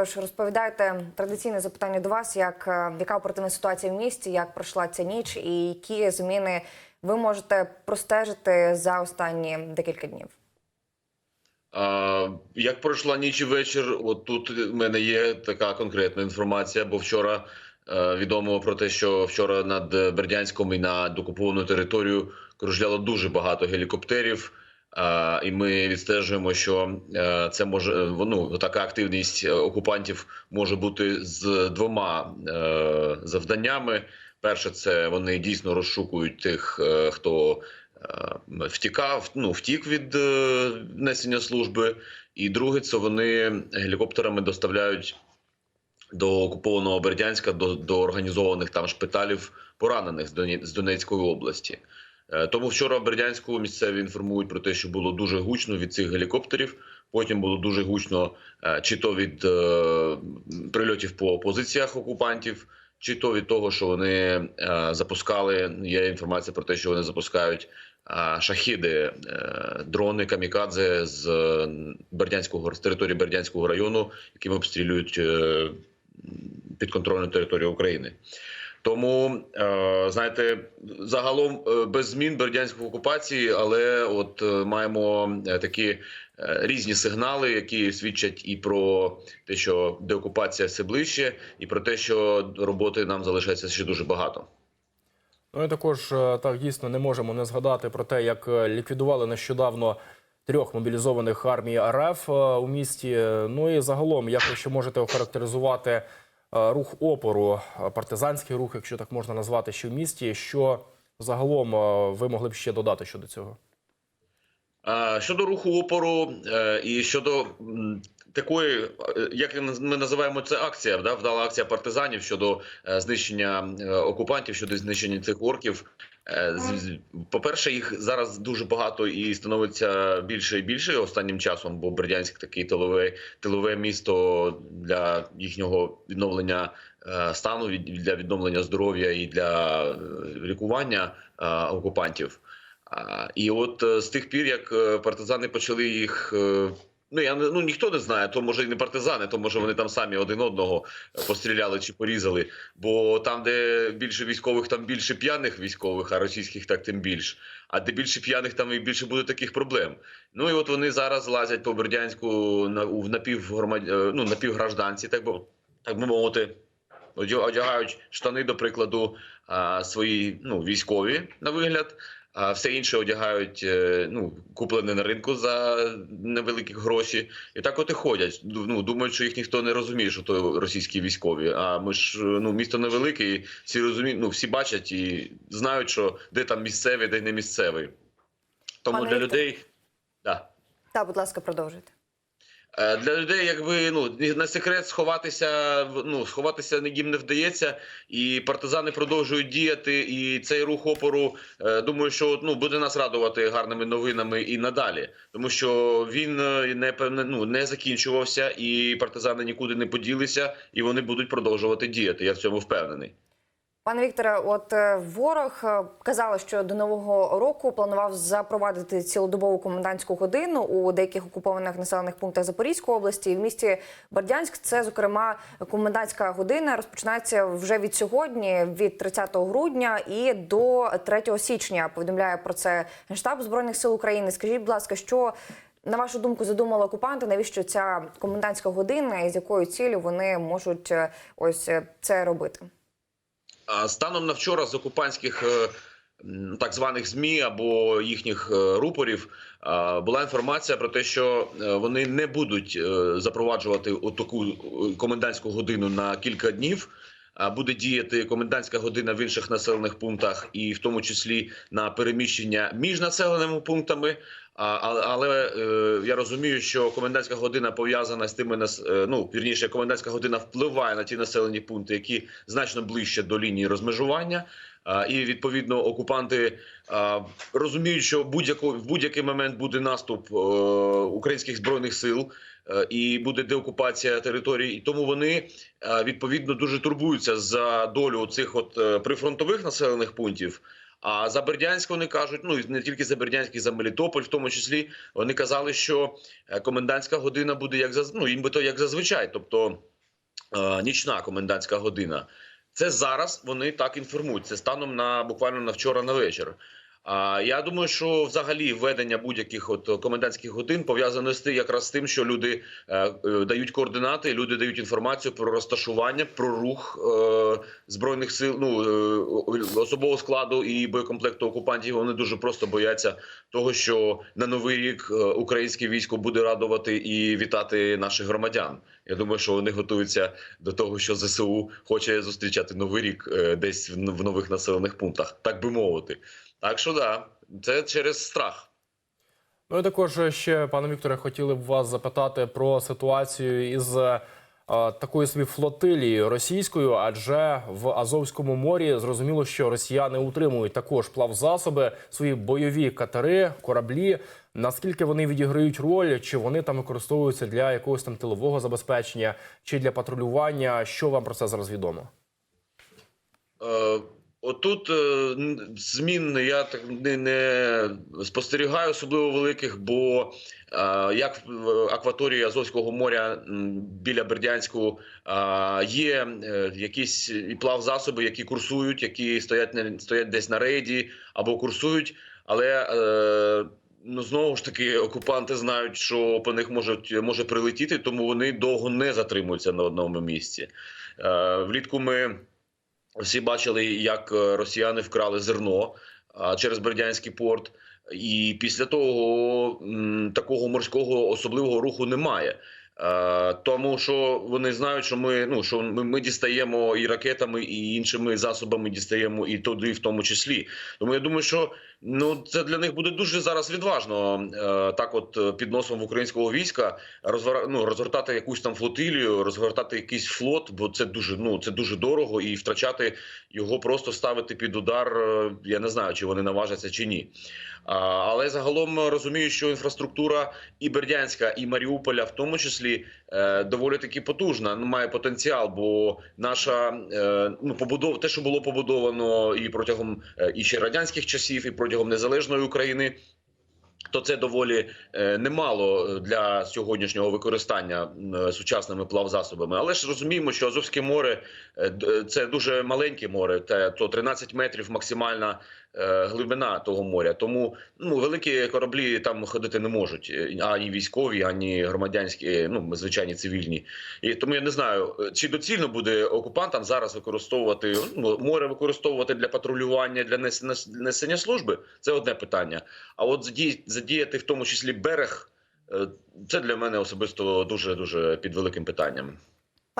Тож розповідайте традиційне запитання до вас, як е, яка оперативна ситуація в місті, як пройшла ця ніч, і які зміни ви можете простежити за останні декілька днів. А, як пройшла ніч і вечір, от тут в мене є така конкретна інформація, бо вчора е, відомо про те, що вчора над Бердянськом і над окупованою територією кружляло дуже багато гелікоптерів. А, і ми відстежуємо, що е, це може е, ну, така активність е, окупантів може бути з двома е, завданнями. Перше, це вони дійсно розшукують тих, е, хто е, втікав, ну втік від е, несення служби. І друге, це вони гелікоптерами доставляють до окупованого Бердянська, до, до організованих там шпиталів поранених з Донецької області. Е, Тому вчора в Бердянську місцеві інформують про те, що було дуже гучно від цих гелікоптерів. Потім було дуже гучно е, чи то від е, прильотів по позиціях окупантів, чи то від того, що вони запускали. Є інформація про те, що вони запускають шахіди, дрони камікадзе з Бердянського з території Бердянського району, якими обстрілюють підконтрольну територію України. Тому е, знаєте, загалом е, без змін бердянської окупації, але от е, маємо такі різні сигнали, які свідчать і про те, що деокупація все ближче, і про те, що роботи нам залишається ще дуже багато. Ну і також так дійсно не можемо не згадати про те, як ліквідували нещодавно трьох мобілізованих армій РФ у місті. Ну і загалом, як ви ще можете охарактеризувати рух опору, е, партизанський рух, якщо так можна назвати, ще в місті. Що загалом е, ви могли б ще додати щодо цього? Щодо руху опору е, і щодо такої, е, як ми називаємо це акція, да, вдала акція партизанів щодо е, знищення е, окупантів, щодо знищення цих орків. Е, з- По-перше, їх зараз дуже багато і становиться більше і більше останнім часом, бо Бердянськ такий тилове, тилове місто для їхнього відновлення стану, для відновлення здоров'я і для лікування окупантів. І от з тих пір, як партизани почали їх. Ну, я не- ну ніхто не знає, то може і не партизани, то може вони там самі один одного е, постріляли чи порізали. Бо там, де більше військових, там більше п'яних військових, а російських так тим більш. А де більше п'яних, там і більше буде таких проблем. Ну і от вони зараз лазять по Бердянську на у напівгромад... е, ну, напівгражданці, так би так би мовити. Одя- Одягають штани, до прикладу, свої ну, військові на вигляд. А все інше одягають е, ну, куплене на ринку за невеликі гроші. І так от і ходять. Ну, думають, що їх ніхто не розуміє, що то російські військові. А ми ж ну, місто невелике, і всі розуміють, ну, всі бачать і знають, що де там місцевий, де не місцевий. Тому Пане для людей. Да. Так, будь ласка, продовжуйте. Е, Для людей, якби ну на секрет сховатися, ну сховатися їм не вдається, і партизани продовжують діяти. І цей рух опору е, думаю, що ну буде нас радувати гарними новинами і надалі, тому що він е, не ну не закінчувався, і партизани нікуди не поділися, і вони будуть продовжувати діяти. Я в цьому впевнений. Пане Вікторе, от е, ворог е, казали, що до нового року планував запровадити цілодобову комендантську годину у деяких окупованих населених пунктах Запорізької області. І в місті Бердянськ це, зокрема, комендантська година розпочинається вже від сьогодні, від 30 грудня і до 3 січня. Повідомляє про це Генштаб збройних сил України. Скажіть, будь ласка, що на вашу думку задумали окупанти? Навіщо ця комендантська година і з якою цілею вони можуть е, ось це робити? Станом на вчора з окупантських е, так званих змі або їхніх е, рупорів е, була інформація про те, що вони не будуть запроваджувати таку комендантську годину на кілька днів. Буде діяти комендантська година в інших населених пунктах, і в тому числі на переміщення між населеними пунктами. А, а- але е, я розумію, що комендантська година пов'язана з тими е, ну вірніше, комендантська година впливає на ті населені пункти, які значно ближче до лінії розмежування. І відповідно окупанти розуміють, що будь-яко в будь-який момент буде наступ е, українських збройних сил. І буде деокупація територій, і тому вони відповідно дуже турбуються за долю цих от прифронтових населених пунктів. А за Бердянськ вони кажуть, ну і не тільки за Бердянськ, і за Мелітополь, в тому числі вони казали, що е, комендантська година буде як ну, то як зазвичай. Тобто е, нічна комендантська година. Це зараз вони так інформують. Це станом на буквально на вчора на вечір. Я думаю, що взагалі введення будь-яких от комендантських годин пов'язано з тим, якраз з тим, що люди е, е, дають координати, люди дають інформацію про розташування, про рух е, збройних сил, ну особового складу і боєкомплекту окупантів. Вони дуже просто бояться того, що на новий рік українське військо буде радувати і вітати наших громадян. Я думаю, що вони готуються до того, що ЗСУ хоче зустрічати новий рік десь в нових населених пунктах, так би мовити. Так що да, це через страх. Ну і також ще, пане Вікторе, хотіли б вас запитати про ситуацію із е, такою собі флотилією російською, адже в Азовському морі зрозуміло, що росіяни утримують також плавзасоби, свої бойові катери, кораблі. Наскільки вони відіграють роль, чи вони там використовуються для якогось там тилового забезпечення, чи для патрулювання? Що вам про це зараз відомо? Е, Отут е, змін я так не, не спостерігаю особливо великих, бо е, як в акваторії Азовського моря біля Бердянську е, є якісь і плавзасоби, які курсують, які стоять на стоять десь на рейді або курсують, але ну знову ж таки окупанти знають, що по них можуть може прилетіти, тому вони довго не затримуються на одному місці. Е, влітку ми. Всі бачили, як е, росіяни вкрали зерно через Бердянський порт, і після того такого морського особливого руху немає. Е, Тому що вони знають, що ми ну що ми, ми дістаємо і ракетами, і іншими засобами дістаємо і туди, в тому числі. Тому я думаю, що ну це для них буде дуже зараз відважно е, так, от е, під носом українського війська розвер... ну, розгортати якусь там флотилію, розгортати якийсь флот, бо це дуже ну це дуже дорого, і втрачати його просто ставити під удар. Я не знаю, чи вони наважаться чи ні. Але загалом розумію, що інфраструктура і Бердянська, і Маріуполя, в тому числі, е, доволі таки потужна. Ну має потенціал, бо наша е, ну побудов, те, що було побудовано і протягом е, і ще радянських часів, і протягом незалежної України. То це доволі немало для сьогоднішнього використання сучасними плавзасобами. Але ж розуміємо, що Азовське море це дуже маленьке море, то 13 метрів максимальна глибина того моря. Тому ну великі кораблі там ходити не можуть е, ані військові, ані громадянські, е, ну звичайні цивільні. І тому я не знаю, е, чи доцільно буде окупантам зараз використовувати ну, море використовувати для патрулювання для несення, служби. Це одне питання. А от задіяти, в тому числі берег, е, це для мене особисто дуже дуже під великим питанням.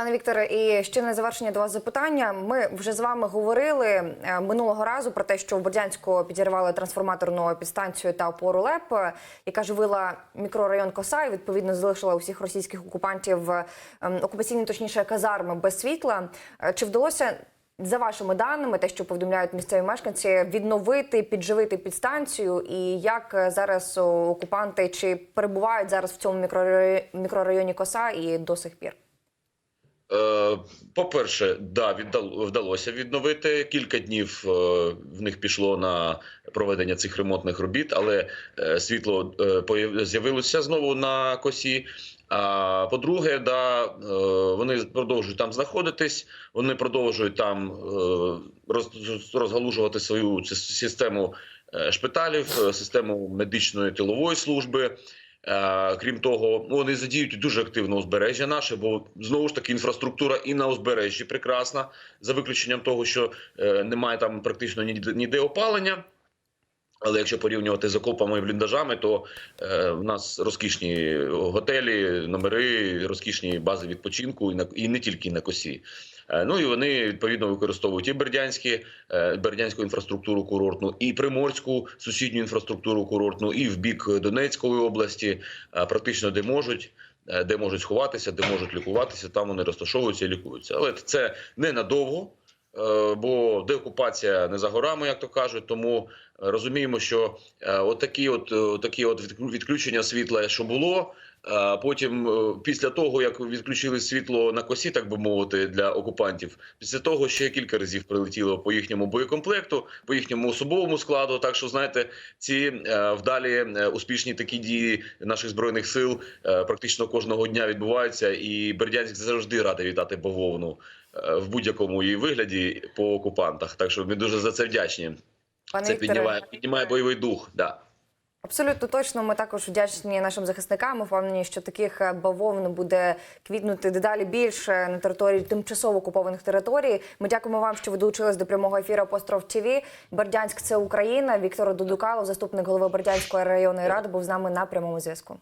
Пане Вікторе, і ще на завершення до вас запитання. Ми вже з вами говорили е, минулого разу про те, що в Бордянську підірвали трансформаторну підстанцію та опору ЛЕП, е, яка живила мікрорайон Коса і відповідно залишила усіх російських окупантів ем, окупаційні, точніше казарми без світла. Е, Чи вдалося? За вашими даними, те, що повідомляють місцеві мешканці, відновити, підживити підстанцію, і як зараз окупанти чи перебувають зараз в цьому мікрорайоні Коса і до сих пір? Е, По-перше, да, віддал- вдалося відновити. Кілька днів е, в них пішло на проведення цих ремонтних робіт, але е, світло з'явилося знову на косі. А по-друге, да, вони продовжують там знаходитись, вони продовжують там розгалужувати свою систему шпиталів, систему медичної тилової служби. Е, Крім того, вони задіють дуже активно узбережжя наше, бо знову ж таки інфраструктура і на узбережжі прекрасна, за виключенням того, що е, немає там практично ніде опалення. Але якщо порівнювати з окопами і бліндажами, то е, в нас розкішні готелі, номери, розкішні бази відпочинку і на і не тільки на косі. Е, ну і вони відповідно використовують і бердянські, е, бердянську інфраструктуру курортну, і приморську сусідню інфраструктуру курортну, і в бік Донецької області, е, практично де можуть. Де можуть сховатися, де можуть лікуватися, там вони розташовуються і лікуються. Але це не надовго, бо деокупація не за горами, як то кажуть. Тому розуміємо, що е, отакі от, такі от відклю- відключення світла, що було, Потім, е, після того, як відключили світло на косі, так би мовити, для окупантів, після того ще кілька разів прилетіло по їхньому боєкомплекту, по їхньому особовому складу. Так що, знаєте, ці е, вдалі е, успішні такі дії наших збройних сил практично кожного дня відбуваються, і Бердянськ завжди радий вітати бавовну в будь-якому її вигляді по окупантах. Так що ми дуже за це вдячні. Пане Це Вікторе, піднімає, піднімає бойовий дух. Да. Абсолютно точно. Ми також вдячні нашим захисникам. Впевнені, що таких е, бавовн буде квітнути дедалі більше на території тимчасово окупованих територій. Ми дякуємо вам, що ви долучились до прямого ефіру Апостроф ТВ. Бердянськ це Україна. Віктор Дудукало, заступник голови Бердянської районної ради, був з нами на прямому зв'язку.